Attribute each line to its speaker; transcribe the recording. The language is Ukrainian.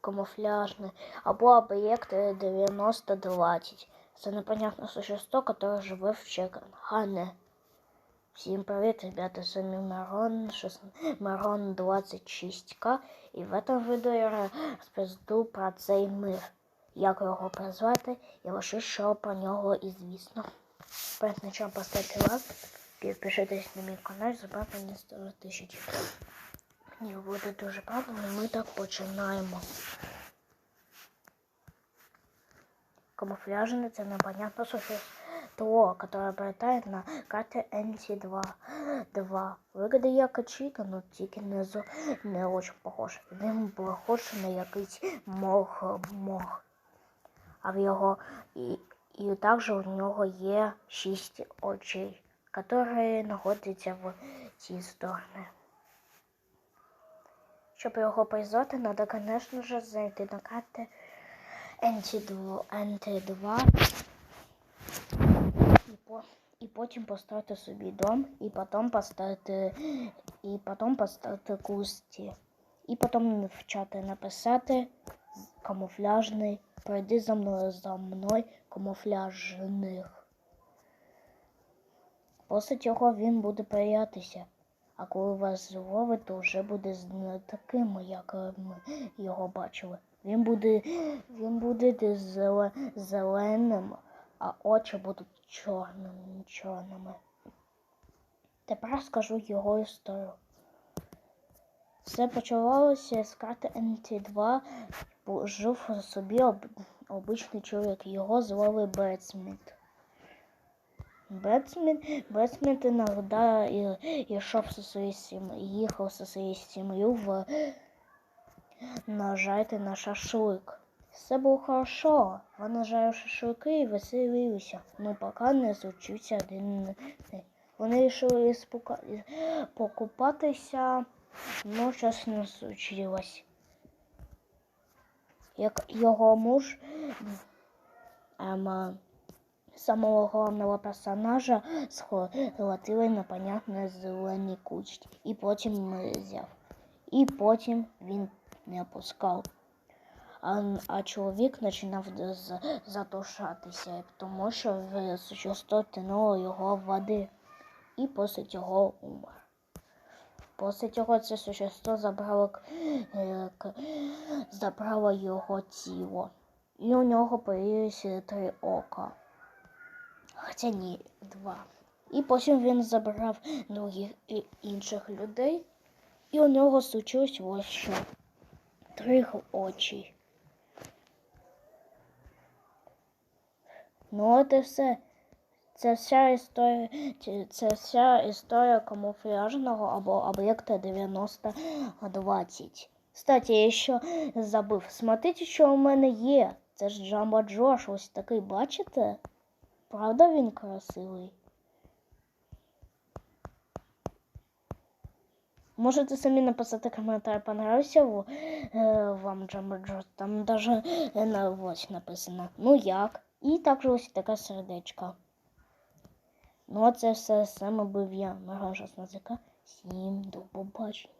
Speaker 1: камуфляжний або об'єкт 9020. Це непонятне существо, яке живе в Чеканхане. Всім привіт, ребята, з вами Марон, Марон 26К. І в этом відео я розповіду про цей мир. Як його призвати і лише що про нього і звісно. Перед началом поставте лайк, підпишитесь на мій канал, забрати мені 100 тисяч. Мені буде дуже правильно, і ми так починаємо. Камуфляжне це непонятно существо, которое обретает на карте NT2. 2. Виглядає як Чіка, но тільки не, зо- не очень похож. Він похож на якийсь мох, мох. А в його і, і також у нього є шість очей, які знаходяться в цій стороні. Щоб його призвати, треба, звісно ж, зайти на карти NT2, NT2 і, по, і потім поставити собі дом, і потім поставити, і потім поставити кусті. І потім в написати камуфляжний. Пройди за мною за мною камуфляжних. Після цього він буде боятися. А коли вас зловить, то вже буде не таким, як е, ми його бачили. Він буде, він буде зеле- зеленим, а очі будуть чорними, чорними. Тепер скажу його історію. Все почалося з карти НТ2. Бу- Жив собі об, обичний чоловік. Його звали Бетсміт. Бетсміт іноді і- йшов зі своєю сім'єю, їхав зі своєю сім'єю в нажати на шашлик. Все було хорошо. Вони жарили шашлики і веселилися. Ну, поки не случився один. Вони вирішили спука- покупатися, ну, щось не случилось. Як його муж ем, самого головного персонажа схватили на понятне зелені кучки. І потім взяв. І потім він не опускав. А, а чоловік починав затушатися, тому що существо тянуло його води. І після цього умер. Після цього це существо забрало, е, забрало його тіло. І у нього появилися три ока. Хоча ні, два. І потім він забрав других і інших людей, і у нього случилось ось що. Три очі. Ну от і все. Це вся історія, це вся історія камуфляжного або об'єкта 9020. Кстати, я ще забув. Смотрите, що у мене є. Це ж Джамбо Джош, ось такий, бачите? Правда він красивий? Можете самі написати коментар, понравився е, вам Джамбо Там навіть е, на ось написано. Ну як? І також ось така сердечка. Ну а це все саме був я, Мироша Сназика. Всім до побачення.